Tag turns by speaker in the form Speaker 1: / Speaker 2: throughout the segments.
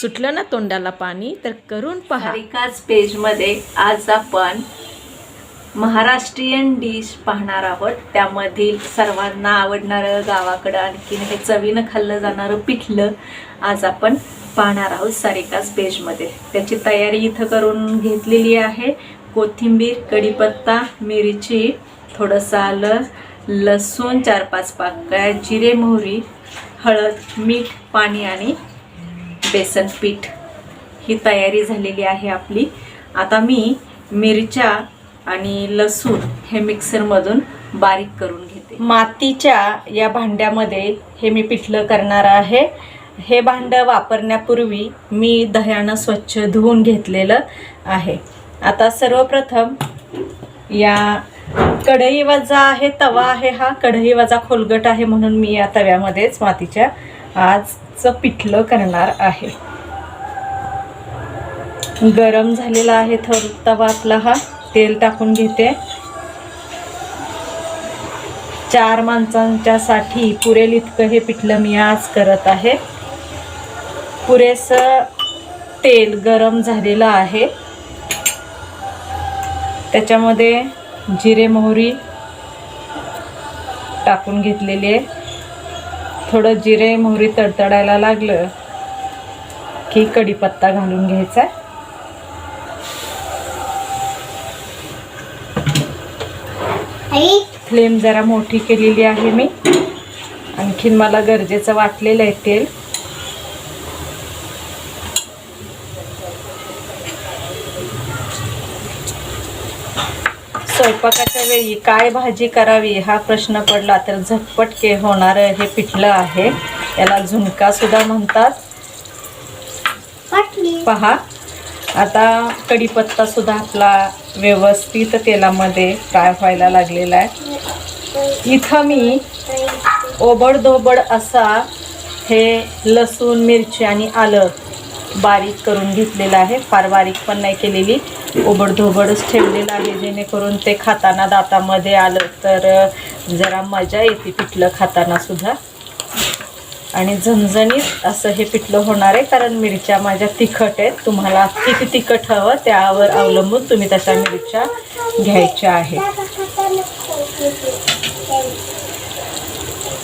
Speaker 1: सुटलं ना तोंडाला पाणी तर करून पहा.
Speaker 2: एकाच पेजमध्ये आज आपण महाराष्ट्रीयन डिश पाहणार आहोत. त्यामधील सर्वांना आवडणारं गावाकडं आणखीन हे चवीनं खाल्लं जाणारं पिठलं आज आपण पाहणार आहोत सारिकाच पेजमध्ये. त्याची तयारी इथं करून घेतलेली आहे. कोथिंबीर कढीपत्ता मिरची थोडंसं आलं लसूण चार पाच पाकळ्या जिरे मोहरी हळद मीठ पाणी आणि बेसन पीठ ही तयारी झालेली आहे आपली. आता मी मिरच्या आणि लसूण हे मिक्सरमधून बारीक करून घेते. मातीच्या या भांड्यामध्ये हे मी पिठलं करणार आहे. हे भांडं वापरण्यापूर्वी मी दह्यानं स्वच्छ धुवून घेतलेलं आहे. आता सर्वप्रथम या कढई वजा आहे तवा आहे हा. कढई वजा खोलगट आहे म्हणून मी या तव्यामध्येच मातीच्या आज आजचं पिठलं करणार आहे. गरम झालेला आहे थर तवा आपला हा. तेल टाकून घेते. चार माणसांच्यासाठी पुरेल इतकं हे पिठलं मी आज करत आहे. पुरेसं तेल गरम झालेलं आहे. त्याच्यामध्ये जिरे मोहरी टाकून घेतलेली. आहे थोडं जिरे मोहरी तडतडायला लागलं की कढीपत्ता घालून घ्यायचा फ्लेम जरा मोठी केलेली आहे मी. आणखीन मला गरजेचं वाटलेलं आहे तेल. स्वयंपाकाच्या वेळी काय भाजी करावी हा प्रश्न पडला तर झटपट के होणारं हे पिठलं आहे. याला झुणका सुद्धा म्हणतात. पहा. आता कढीपत्ता सुद्धा आपला व्यवस्थित तेलामध्ये फ्राय व्हायला लागलेला आहे. इथं मी ओबडधोबड असा हे लसूण मिरची आणि आलं बारीक करून घेतलेलं आहे. फार बारीक पण नाही केलेली. ओबडधोबडच ठेवलेलं आहे. जेणेकरून ते खाताना दातामध्ये आलं तर जरा मजा येते पिठलं खाताना सुद्धा. आणि झणझणीत असं हे पिठलं होणार आहे कारण मिरच्या माझ्या तिखट आहेत. तुम्हाला किती तिखट हवं त्यावर अवलंबून तुम्ही तशा मिरच्या घ्यायच्या आहेत.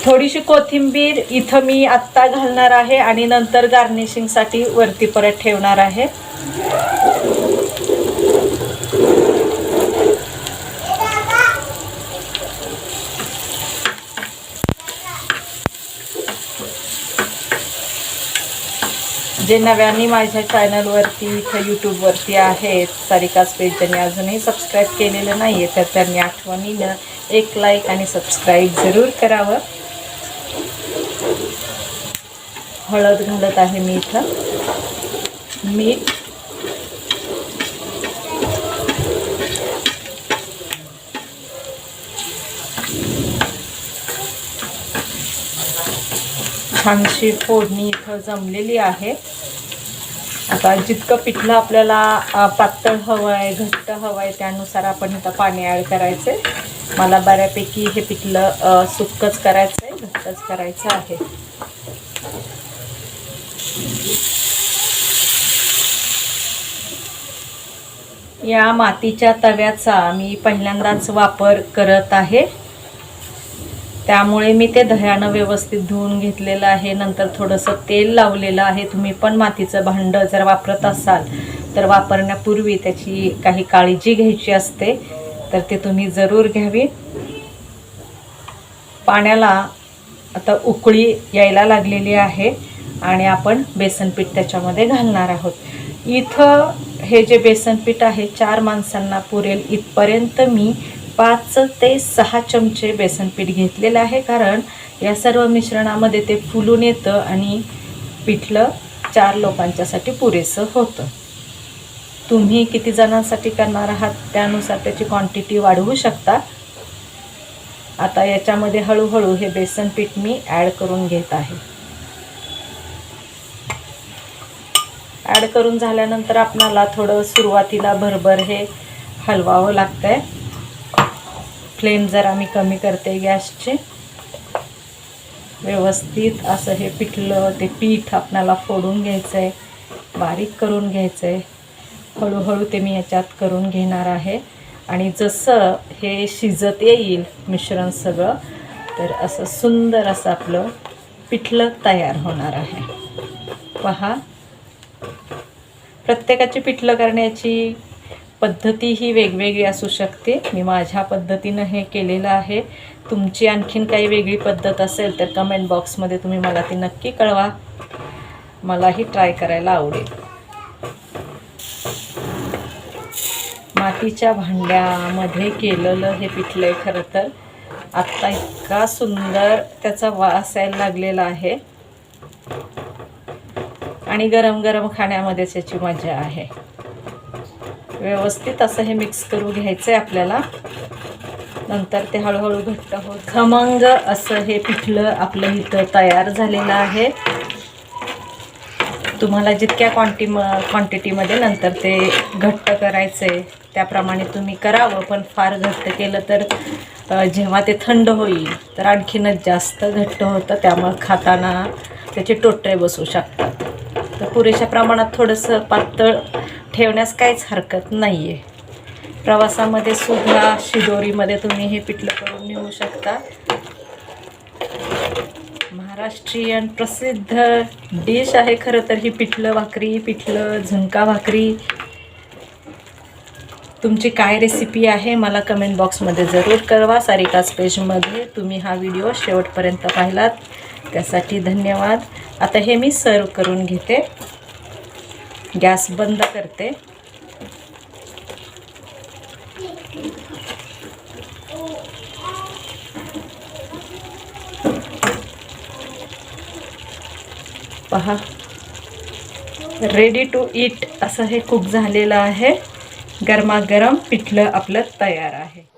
Speaker 2: थोडीशी कोथिंबीर इथं मी आत्ता घालणार आहे आणि नंतर गार्निशिंगसाठी वरती परत ठेवणार आहे. जे नव्याने माझ्या चॅनलवरती इथं यूट्यूबवरती आहेत सारिकाच पेज ज्यांनी अजूनही सबस्क्राईब केलेलं नाही आहे तर त्यांनी आठवणीनं एक लाईक आणि सबस्क्राईब जरूर करावं. हळद घालत आहे मी इथं. मीठ छानशी फोडणी इथं जमलेली आहे. आता जितकं पिठलं आपल्याला पातळ हवं आहे घट्ट हवं आहे त्यानुसार आपण इथं पाणी ॲड करायचं. आहे मला बऱ्यापैकी हे पिठलं अ, सुक्कच करायचं आहे घट्टच करायचं आहे. या मातीच्या तव्याचा मी पहिल्यांदाच वापर करत आहे. त्यामुळे मी ते दह्यानं व्यवस्थित धुवून घेतलेलं आहे. नंतर थोडंसं तेल लावलेलं आहे. तुम्ही पण मातीचं भांडं जर वापरत असाल तर वापरण्यापूर्वी त्याची काही काळजी घ्यायची असते. तर ते तुम्ही जरूर घ्यावी. पाण्याला आता उकळी यायला लागलेली आहे आणि आपण बेसनपीठ त्याच्यामध्ये घालणार आहोत. इथं हे जे बेसनपीठ आहे चार माणसांना पुरेल इथपर्यंत मी पाच ते सहा चमचे बेसनपीठ घेतलेलं आहे कारण या सर्व मिश्रणामध्ये ते फुलून येतं आणि पिठलं चार लोकांच्यासाठी पुरेसं होतं. तुम्ही किती जणांसाठी करणार आहात त्यानुसार त्याची क्वांटिटी वाढवू शकता. आता याच्यामध्ये हळूहळू हे बेसन पीठ मी ॲड करून घेत आहे. ॲड करून झाल्यानंतर आपणाला थोडं सुरुवातीला भरभर हे हलवावं लागतं आहे फ्लेम जरा मी कमी करते गॅसचे. व्यवस्थित असं हे पिठलं ते पीठ आपणाला फोडून घ्यायचं आहे बारीक करून घ्यायचं आहे हळूहळू ते मी याच्यात करून घेणार आहे. आणि जसं हे शिजत येईल मिश्रण सगळं तर असं सुंदर असं आपलं पिठलं तयार होणार आहे. पहा. प्रत्येकाची पिठलं करण्याची पद्धती ही वेगवेगळी असू शकते. मी माझ्या पद्धतीनं हे केलेलं आहे. तुमची आणखीन काही वेगळी पद्धत असेल तर कमेंट बॉक्समध्ये तुम्ही मला ती नक्की कळवा. मलाही ट्राय करायला आवडेल. मातीच्या भांड्यामध्ये केलेलं हे पिठलं आहे खरं तर. आत्ता इतका सुंदर त्याचा वास यायला लागलेला आहे. आणि गरम गरम खाण्यामध्येच याची मजा आहे. व्यवस्थित असं हे मिक्स करून घ्यायचं आहे आपल्याला. नंतर ते हळूहळू घट्ट होत खमंग असं हे पिठलं आपलं इथं तयार झालेलं आहे. तुम्हाला जितक्या क्वांटी म क्वांटिटीमध्ये नंतर ते घट्ट करायचं आहे त्याप्रमाणे तुम्ही करावं पण फार घट्ट केलं तर जेव्हा ते थंड होईल तर आणखीनच जास्त घट्ट होतं त्यामुळं खाताना त्याचे टोटरे बसू शकतात. तर पुरेशा प्रमाणात थोडंसं पातळ ठेवण्यास काहीच हरकत नाही आहे प्रवासामध्ये सुद्धा शिदोरीमध्ये तुम्ही हे पिठलं करून नेऊ शकता. महाराष्ट्रीयन प्रसिद्ध डिश आहे खरं तर ही पिठलं भाकरी पिठलं झुणका भाकरी. तुमची काय रेसिपी आहे मला कमेंट बॉक्समध्ये जरूर कळवा. सारिकाच पेजमध्ये तुम्ही हा व्हिडिओ शेवटपर्यंत पाहिलात. त्यासाठी धन्यवाद. आता हे मी सर्व करून घेते. गॅस बंद करते. पहा. रेडी टू ईट असं हे कुक झालेलं आहे. गरमागरम पिठलं आपलं तयार आहे.